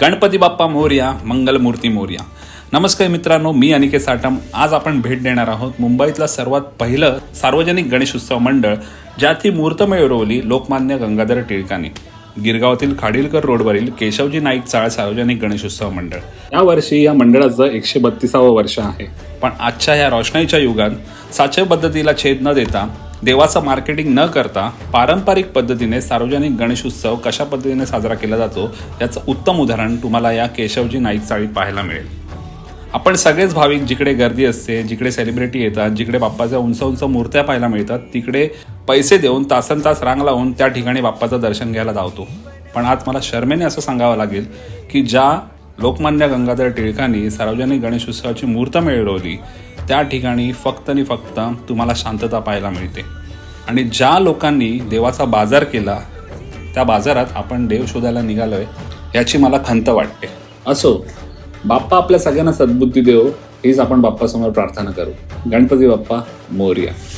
गणपती बाप्पा मोर्या मंगलमूर्ती मोर्या. नमस्कार मित्रांनो मी अनिकेत साटम आज आपण भेट देणार आहोत मुंबईतलं सर्वात पहिलं सार्वजनिक गणेशोत्सव मंडळ ज्याची ही मूर्त मिळवली लोकमान्य गंगाधर टिळकांनी. गिरगावातील खाडीलकर रोडवरील केशवजी नाईक चाळ सार्वजनिक गणेशोत्सव मंडळ. या वर्षी या मंडळाचं एकशे बत्तीसावं वर्ष आहे. पण आजच्या या रोषणाईच्या युगात साचे पद्धतीला छेद न देता देवाचं मार्केटिंग न करता पारंपरिक पद्धतीने सार्वजनिक गणेशोत्सव कशा पद्धतीने साजरा केला जातो याचं उत्तम उदाहरण तुम्हाला या केशवजी नाईक चाळीत पाहायला मिळेल. आपण सगळेच भाविक जिकडे गर्दी असते जिकडे सेलिब्रिटी येतात जिकडे बाप्पाच्या उंच उंच मूर्त्या पाहायला मिळतात तिकडे पैसे देऊन तासन तास रांग लावून त्या ठिकाणी बाप्पाचं दर्शन घ्यायला धावतो. पण आज मला शर्मेने असं सांगावं लागेल की ज्या लोकमान्य गंगाधर टिळकांनी सार्वजनिक गणेशोत्सवाची मूर्त मिळवली त्या ठिकाणी फक्त आणि फक्त तुम्हाला शांतता पाहायला मिळते. आणि ज्या लोकांनी देवाचा बाजार केला त्या बाजारात आपण देव शोधायला निघालोय याची मला खंत वाटते. असो बाप्पा आपल्या सगळ्यांना सद्बुद्धी देव हीच आपण बाप्पासमोर प्रार्थना करू. गणपती बाप्पा मोर्या.